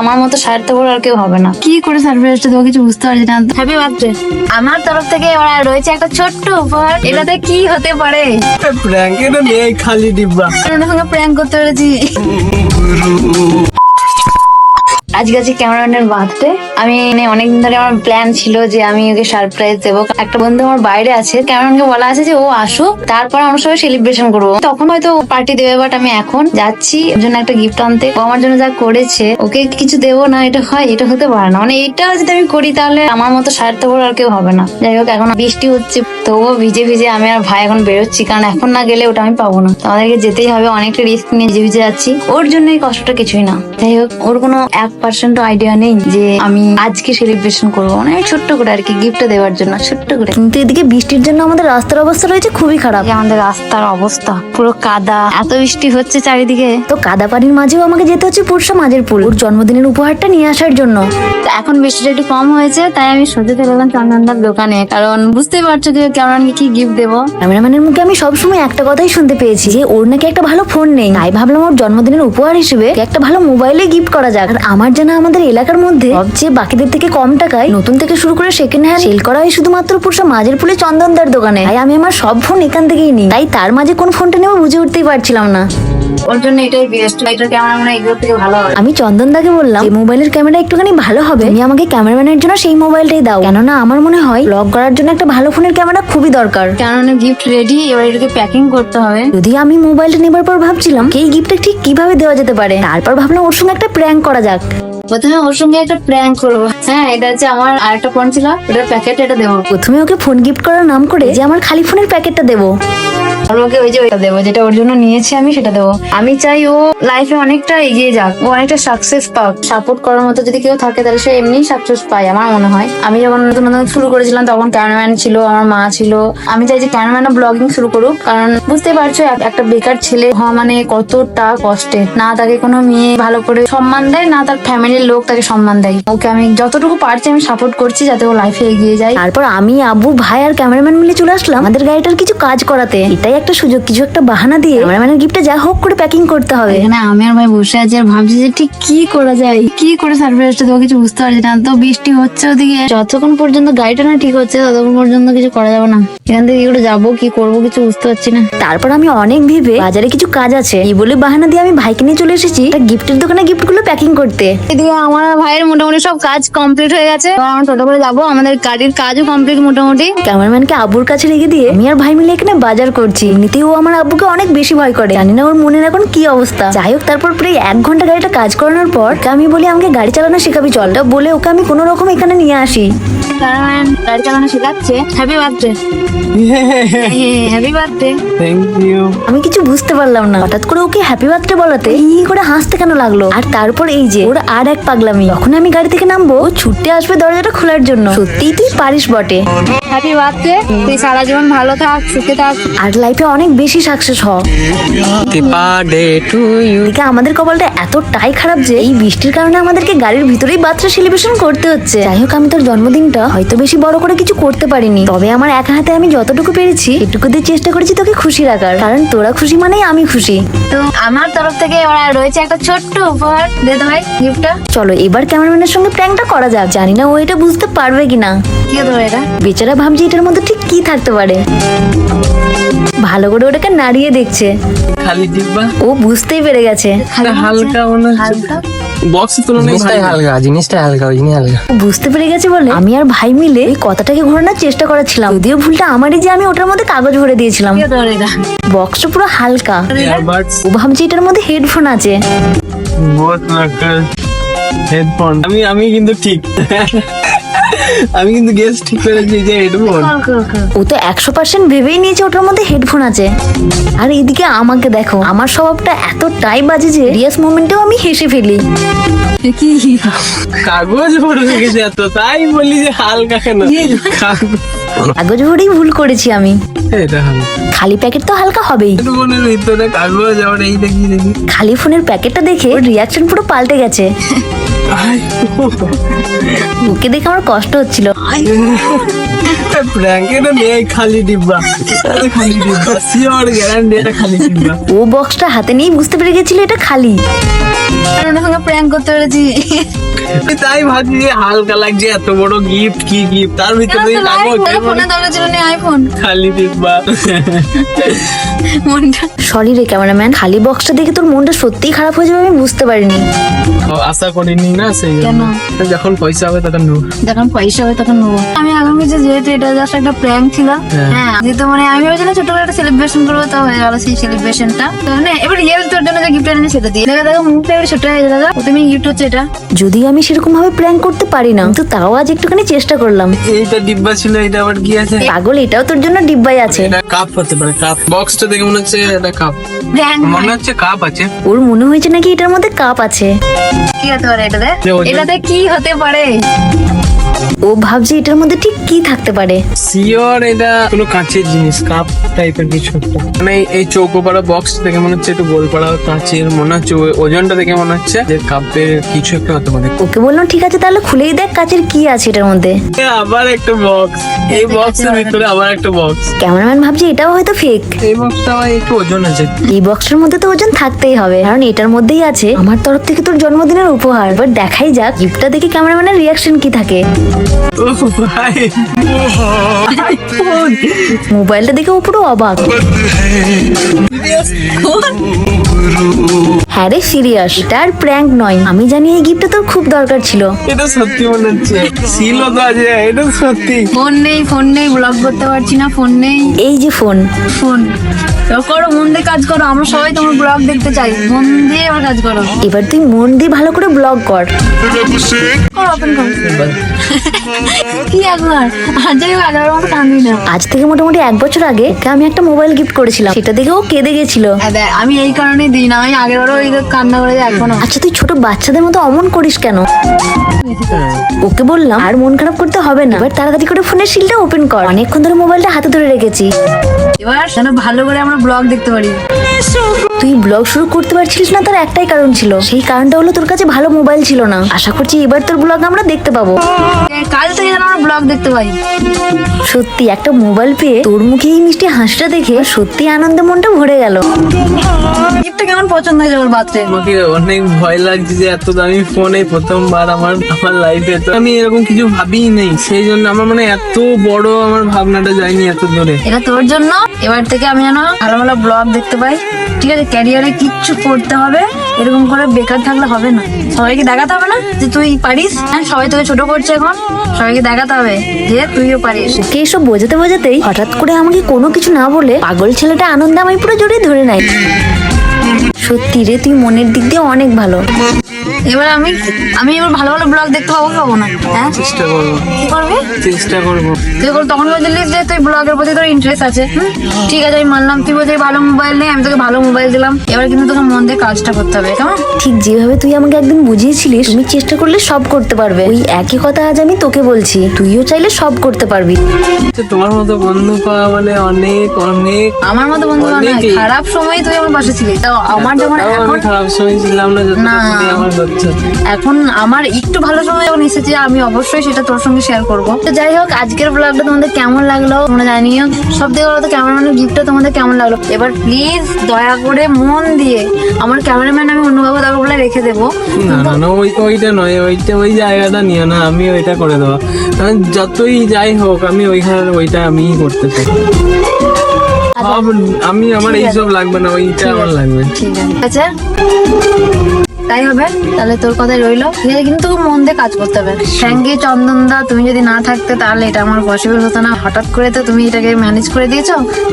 আমার মতো স্বার্থপর আর কেউ হবে না। কি করে সারপ্রাইজটা দেবো কিছু বুঝতে পারছি না। হ্যাপি বার্থডে আমার তরফ থেকে ওরা রয়েছে একটা ছোট্ট উপহার। এটাতে কি হতে পারে? প্র্যাঙ্ক এটা নেই খালি ডিব্বা। ওনার সঙ্গে প্র্যাঙ্ক করতে পেরেছি। আজকে আছে ক্যামেরাম্যানের বার্থডে। আমি অনেকদিন ধরে আমার প্ল্যান ছিল যে আমি ওকে সারপ্রাইজ দেবো। একটা বন্ধু আমার বাইরে আছে, ক্যামেরাম্যানকে বলা আছে যে ও আসুক, তারপর আমরা সবাই সেলিব্রেশন করব। তখন হয়তো পার্টি দেবে বাট আমি এখন যাচ্ছি ওর জন্য একটা গিফট আনতে। ও আমার জন্য যা করেছে, ওকে কিছু দেবো না, এটা হয়, এটা হতে পারে না। মানে এটা যদি আমি করি তাহলে আমার মতো স্বার্থপর আর কেউ হবে না। যাই হোক, এখন বৃষ্টি হচ্ছে, তবুও ভিজে ভিজে আমি আর ভাই এখন বেরোচ্ছি, কারণ এখন না গেলে ওটা আমি পাবো না। আমাদেরকে যেতেই হবে, অনেকটা রিস্ক নিয়ে ভিজে ভিজে যাচ্ছি। ওর জন্য এই কষ্টটা কিছুই না। যাই হোক, ওর কোনো এক পার্সেন্ট আইডিয়া নেই যে আমি আজকে সেলিব্রেশন করব। মানে ছোট্ট করে আর কি গিফটটা দেওয়ার জন্য ছোট্ট করে। কিন্তু এদিকে বৃষ্টির জন্য আমাদের রাস্তার অবস্থা রয়েছে খুবই খারাপ। আমাদের রাস্তার অবস্থা পুরো কাদা এত বৃষ্টি হচ্ছে চারিদিকে। তো কাদা পানির মাঝেও আমাকে যেতে হচ্ছে পুরসা মাঝের পুল ওর জন্মদিনের উপহারটা নিয়ে আসার জন্য। তো এখন বৃষ্টিটা একটু কম হয়েছে তাই আমি সোজা চলে এলাম চন্দনদার দোকানে কারণ বুঝতেই পারছ যে কেমন কি গিফট দেবো। ক্যামেরাম্যানের মুখে আমি সবসময় একটা কথাই শুনতে পেয়েছি যে ওর নাকি একটা ভালো ফোন নেই। তাই ভাবলাম ওর জন্মদিনের উপহার হিসেবে একটা ভালো মোবাইলে গিফট করা যাক। আর আমার জানা আমাদের এলাকার মধ্যে সবচেয়ে বাকিদের থেকে কম টাকায় নতুন থেকে শুরু করে সেকেন্ড হ্যান্ড সেল করা হয় শুধুমাত্র পুরসা মাঝের পুলে চন্দনদার দোকানে। তাই আমি আমার সব ফোন এখান থেকেই নিই। তাই তার মাঝে কোন ফোনটা নেব বুঝে উঠতেই পারছিলাম না। ওর জন্য এটাই বেস্ট ক্যামেরা মানে এগুলো থেকে ভালো হবে। আমি চন্দনদাকে বললাম যে মোবাইলের ক্যামেরা একটুখানি ভালো হবে তুমি আমাকে ক্যামেরাম্যানের জন্য সেই মোবাইলটাই দাও। কেননা আমার মনে হয় ব্লগ করার জন্য একটা ভালো ফোনের ক্যামেরা খুবই দরকার। কেননা গিফট রেডি এবার এটাকে প্যাকিং করতে হবে। যদি আমি মোবাইলটা নেবার পর ভাবছিলাম এই গিফটটা ঠিক কীভাবে দেওয়া যেতে পারে? তারপর ভাবলাম ওর সঙ্গে একটা প্র্যাঙ্ক করা যাক। প্রথমে ওর সঙ্গে একটা প্র্যাঙ্ক করব। হ্যাঁ এটা হচ্ছে আমার আরেকটা ফোন ছিল, ওটার প্যাকেট এটা দেবো। প্রথমে ওকে ফোন গিফট করার নাম করে যে আমার খালি ফোনের প্যাকেটটা দেবো। আর ওকে ওই যে ওইটা দেবো, যেটা ওর জন্য নিয়েছি আমি, সেটা দেবো। আমি চাই ও লাইফে অনেকটা এগিয়ে যাক, ও অনেকটা সাকসেস পাক। সাপোর্ট করার মতো যদি কেউ থাকে, তাহলে সে এমনি সাকসেস পায়, আমার মনে হয়। আমি যখন নতুন নতুন শুরু করেছিলাম, তখন ক্যামেরাম্যান ছিল, আমার মা ছিল। আমি চাই যে ক্যামেরাম্যানও ব্লগিং শুরু করুক, কারণ বুঝতে পারছ, এক- একটা বেকার ছেলে হওয়া মানে কতটা কষ্টে না তাকে কোনো মেয়ে ভালো করে সম্মান দেয়, না তার ফ্যামিলির লোক তাকে সম্মান দেয়। ওকে আমি যতটুকু পারছি, আমি সাপোর্ট করছি, যাতে ও লাইফে এগিয়ে যায়। তারপর আমি, আবু, ভাই আর ক্যামেরাম্যান মিলে চলে আসলাম, আমাদের গাড়িটার কিছু কাজ করাতে। এটাই একটা সুযোগ কিছু একটা বাহানা দিয়ে মানে গিফটটা যা হোক করে প্যাকিং করতে হবে। এখানে আমি আর ভাই বসে আছি আর ভাবছি যে ঠিক কি করা যায় কি করে সারপ্রাইজটা দেবো কিছু বুঝতে পারছি না। তো বৃষ্টি হচ্ছে ওদিকে। যতক্ষণ পর্যন্ত গাড়িটা না ঠিক হচ্ছে ততক্ষণ পর্যন্ত কিছু করা যাবে না। এখান থেকে কি করে যাব কি করব কিছু বুঝতে পারছি না। তারপর আমি অনেক ভেবে বাজারে কিছু কাজ আছে। এই বলে বাহানা দিয়ে আমি ভাইকে নিয়ে চলে এসেছি গিফটের দোকানে গিফটগুলো প্যাকিং করতে। এদিকে আমার ভাইয়ের মোটামুটি সব কাজ কমপ্লিট হয়ে গেছে। আমরা টোটো করে যাব আমাদের গাড়ির কাজও কমপ্লিট মোটামুটি। ক্যামেরাম্যানকে আবুর কাছে রেখে দিয়ে আমি আর ভাই মিলে এখানে বাজার করছি। এমনিতেই ও আমার আব্বুকে অনেক বেশি ভয় করে। জানি না ওর মনের এখন কি অবস্থা। যাই হোক তারপর প্রায় এক ঘণ্টা গাড়িটা কাজ করানোর পর আমি বলি আমাকে গাড়ি চালানো শেখাবি চল। তা বলে ওকে আমি কোনো রকম এখানে নিয়ে আসি। গাড়ি চালানো শেখাচ্ছে। Happy birthday happy birthday thank you আমি কিছু বুঝতে পারলাম না। হঠাৎ করে ওকে হ্যাপি বার্থডে বলাতে ই করে হাসতে কেন লাগল? আর তারপর এই যে ওর আর এক পাগলামি। যখন আমি গাড়ি থেকে নামবো ও ছুটতে আসবে দরজাটা খোলার জন্য। সত্যিই তুই পারিস বটে। হ্যাপি বার্থডে তুই সারা জীবন ভালো থাক সুখে থাক। আর লাইফে অনেক বেশি সাকসেস হ হ্যাপি বার্থডে টু ইউ এদিকে আমাদের কপালটা এতটাই খারাপ যে এই বৃষ্টির কারণে আমাদেরকে গাড়ির ভিতরেই বাচ্চা সেলিব্রেশন করতে হচ্ছে। যাই হোক আমি তোর জন্মদিনটা হয়তো বেশি বড় করে কিছু করতে পারিনি। তবে আমার এক হাতে আমি যতটুকু পেরেছি এটুকু দিয়ে চেষ্টা করেছি তোকে খুশি রাখার। কারণ তোরা খুশি মানেই আমি খুশি। তো আমার তরফ থেকে ওরা রয়েছে একটা ছোট্ট উপহার। দে তো ভাই গিফটটা চলো এবার ক্যামেরাম্যানের সঙ্গে প্র্যাঙ্কটা করা যাক। জানি না ও এটা বুঝতে পারবে কিনা। কি দেবো এটা? বেচারা ভাবছি এটার মধ্যে ঠিক কি থাকতে পারে। ভালো করে ওটাকে নাড়িয়ে দেখছে। খালি ডিব্বা ও বুঝতেই পেরে গেছে। হালকা মনে হচ্ছে। বক্সের তুলনায় হালকা জিনিসটাই হালকা ওই হালকা। বুঝতে পেরে গেছে বলে আমি আর ভাই মিলে এই কথাটাকে ঘোরানোর চেষ্টা করেছিলাম যদিও ভুলটা আমারই যে আমি ওটার মধ্যে কাগজ ভরে দিয়েছিলাম। বক্সটা পুরো হালকা। ও ভাবছি এটার মধ্যে হেডফোন আছে। আমি কিন্তু ঠিক। আমি কিন্তু গেস ঠিক করেছি যে হেডফোন ও তো একশো পার্সেন্ট ভেবেই নিয়েছে ওটার মধ্যে হেডফোন আছে। আর এদিকে আমাকে দেখো আমার স্বভাবটা এতটাই বাজে যে রিয়াস মোমেন্টেও আমি হেসে ফেলি। কি কাগজ ভরে রেখেছে এত তাই বলি যে হালকা কেন? কাগজ- কাগজ ভরেই ভুল করেছি আমি। খালি প্যাকেট তো হালকা হবেই। হেডফোনের ভিতরে কাগজ আবার এই দেখি দেখি। খালি ফোনের প্যাকেটটা দেখে রিয়াকশন পুরো পাল্টে গেছে। ওকে দেখে আমার কষ্ট হচ্ছিল। প্র্যাঙ্ক এটা নেই খালি ডিব্বা। খালি ডিব্বা। শিওর গ্যারান্টি এটা খালি ডিব্বা। ও বক্সটা হাতে নিয়েই বুঝতে পেরে গেছিল এটা খালি। আর ওনার সঙ্গে প্র্যাঙ্ক করতে পেরেছি। তাই ভাবছি যে হালকা লাগছে এত বড় গিফট কি গিফট তার ভিতরে কাগজ ফোনে দরকার ছিল না আইফোন খালি দেখবা মনটা সরি রে ক্যামেরাম্যান খালি বক্সটা দেখে তোর মনটা সত্যিই খারাপ হয়ে যাবে আমি বুঝতে পারিনি। আশা করিনি না সেই জন্য। যখন পয়সা হবে তখন নেব। যখন পয়সা হবে তখন নেব। আমি আগামী যে যেহেতু এটা জাস্ট একটা প্র্যাঙ্ক ছিল হ্যাঁ। হ্যাঁ যেহেতু মানে আমি ভেবেছিলাম ছোট করে একটা সেলিব্রেশন করব তো হয়ে গেল সেই সেলিব্রেশনটা তো না এবার রিয়েল তোর জন্য যে গিফট এনেছি সেটা দিয়ে। দেখো দেখো মুখটা এবার ছোট হয়ে গেছে তুমি গিফট হচ্ছে এটা। যদি আমি সেরকম ভাবে প্র্যাঙ্ক করতে পারি না তো তাও আজ একটুখানি চেষ্টা করলাম। এইটা ডিব্বা ছিল এটা আবার কি আছে? পাগল এটাও তোর জন্য ডিব্বাই আছে। কাপ হতে পারে কাপ বক্সটা দেখে মনে হচ্ছে এটা কাপ মনে হচ্ছে কাপ আছে। ওর মনে হয়েছে নাকি এটার মধ্যে কাপ আছে? কি হতে পারে এটাতে? এটাতে কি হতে পারে? ও ভাবছে এটার মধ্যে ঠিক কি থাকতে পারে। সিওর এটা কোনো কাঁচের জিনিস কাপ টাইপের কিছু মানে এই- এই চৌকো পাড়া বক্স দেখে মনে হচ্ছে একটু গোল পাড়া কাঁচের মনে হচ্ছে ওজনটা দেখে মনে হচ্ছে যে কাপের কিছু একটা হতে পারে। ওকে বললাম ঠিক আছে তাহলে খুলেই দেখ কাঁচের কি আছে এটার মধ্যে। আবার একটা বক্স এই বক্সের ভিতরে আবার একটা বক্স ক্যামেরাম্যান ভাবছে এটাও হয়তো ফেক এই বক্সটা একটু ওজন আছে। এই বক্সের মধ্যে তো ওজন থাকতেই হবে কারণ এটার মধ্যেই আছে আমার তরফ থেকে তোর জন্মদিনের উপহার। এবার দেখাই যাক গিফটটা দেখে ক্যামেরাম্যানের রিয়াকশন কি থাকে। মোবাইলটা দেখে ও পুরো অবাক। হ্যাঁ রে সিরিয়াস। এটা আর প্র্যাঙ্ক নয়। আমি জানি এই গিফটটা তোর খুব দরকার ছিল। এটা সত্যি মনে হচ্ছে। ছিল তো আছে এটা সত্যি। ফোন নেই ফোন নেই ব্লগ করতে পারছি না ফোন নেই। এই যে ফোন। ফোন করো মন দিয়ে কাজ করো। আমরা সবাই তোমার ব্লগ দেখতে চাই। মন দিয়ে কাজ করো। এবার তুই মন দিয়ে ভালো করে ব্লগ কর। আজ থেকে মোটামুটি এক বছর আগে আমি একটা মোবাইল গিফট করেছিলাম। সেটা দেখে ও কেঁদে গেছিল। আমি এই কারণেই দিই না। আমি আগের বারও ওই কান্না করে এখনও। আচ্ছা তুই ছোট বাচ্চাদের মতো অমন করিস কেন? ওকে বললাম আর মন খারাপ করতে হবে না। এবার তাড়াতাড়ি করে ফোনের শিলটা ওপেন কর। অনেকক্ষণ ধরে মোবাইলটা হাতে ধরে রেখেছি। এবার যেন ভালো করে আমরা ব্লগ দেখতে পারি। তুই ব্লগ শুরু করতে পারছিলিস না তার একটাই কারণ ছিল। সেই কারণটা হলো তোর কাছে ভালো মোবাইল ছিল না। আশা করছি এবার তোর ব্লগ আমরা দেখতে পাবো। কাল থেকে যেন আমরা ব্লগ দেখতে পাই। সত্যি একটা মোবাইল পেয়ে তোর মুখে এই মিষ্টি হাসিটা দেখে সত্যি আনন্দে মনটা ভরে গেল। কেমন পছন্দ হয়েছে ওর বাচ্চা আমাকে অনেক ভয় লাগছে যে এত দামি ফোনে প্রথমবার আমার আমার লাইফে তো আমি এরকম কিছু ভাবিই নেই। সেই জন্য আমার মানে এত বড় আমার ভাবনাটা যায়নি এত দূরে এটা তোর জন্য। এবার থেকে আমি যেন ভালো ভালো ব্লগ দেখতে পাই। ঠিক আছে ক্যারিয়ারে কিচ্ছু করতে হবে, এরকম করে বেকার থাকলে হবে না। সবাইকে দেখাতে হবে না যে তুই পারিস? হ্যাঁ সবাই তোকে ছোট করছে এখন, সবাইকে দেখাতে হবে যে তুইও পারিস। ওকে এসব বোঝাতে বোঝাতেই হঠাৎ করে আমাকে কোনো কিছু না বলে পাগল ছেলেটা আনন্দে আমি পুরো জড়িয়ে ধরে নাই সত্যি রে, তুই মনের দিক দিয়ে অনেক ভালো। এবার আমি আমি এবার ভালো ভালো ব্লগ দেখতে পাবো পাবো না হ্যাঁ? চেষ্টা করব। কি করবি? চেষ্টা করব। তুই বল তখন বলছিলি যে তুই ব্লগের প্রতি তোর ইন্টারেস্ট আছে ঠিক আছে আমি মানলাম তুই বলছিস ভালো মোবাইল নেই আমি তোকে ভালো মোবাইল দিলাম। এবার কিন্তু তোকে মন দিয়ে কাজটা করতে হবে কেমন? ঠিক যেভাবে তুই আমাকে একদিন বুঝিয়েছিলিস তুমি চেষ্টা করলে সব করতে পারবে। ওই একই কথা আজ আমি তোকে বলছি তুইও চাইলে সব করতে পারবি। তোমার মতো বন্ধু পাওয়া মানে অনেক অনেক আমার মতো বন্ধু। খারাপ সময় তুই আমার পাশে ছিলি। তো আমার যখন আমি এখন খারাপ সময় ছিলাম না যতটা না। আমার করছ এখন আমার একটু ভালো সময় যখন এসেছে আমি অবশ্যই সেটা তোর সঙ্গে শেয়ার করব। তো যাই হোক আজকের ব্লগটা তোমাদের কেমন লাগল? তোমরা জানিও। সব থেকে বলো তো ক্যামেরাম্যানের গিফটটা তোমাদের কেমন লাগল? এবার প্লিজ দয়া করে মন দিয়ে আমার ক্যামেরাম্যান আমি অন্যভাবে দরকার বলে রেখে দেবো। না না না ওই ওইটা নয় ওইটা ওই জায়গাটা নিও না আমি ওইটা করে দেবো। কারণ যতই যাই হোক আমি ওইখানে ওইটা আমিই করতে চাই। আমি আমার এইসব লাগবে না ওইটা আমার লাগবে। ঠিক আছে। তাই হবে? তাহলে তোর কথাই রইল। ঠিক আছে কিন্তু তোকে মন দিয়ে কাজ করতে হবে। থ্যাংক ইউ চন্দন দা তুমি যদি না থাকতে তাহলে এটা আমার পসিবল হতো না। হঠাৎ করে তো তুমি এটাকে ম্যানেজ করে দিয়েছ।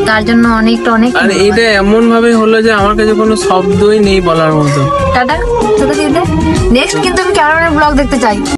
তার জন্য অনেকটা অনেক আর এটা এমন ভাবে হলো যে আমার কাছে কোনো শব্দই নেই বলার মতো। টাটা তোকে দিদি নেক্সট কিন্তু আমি ক্যামেরার ব্লগ দেখতে চাই।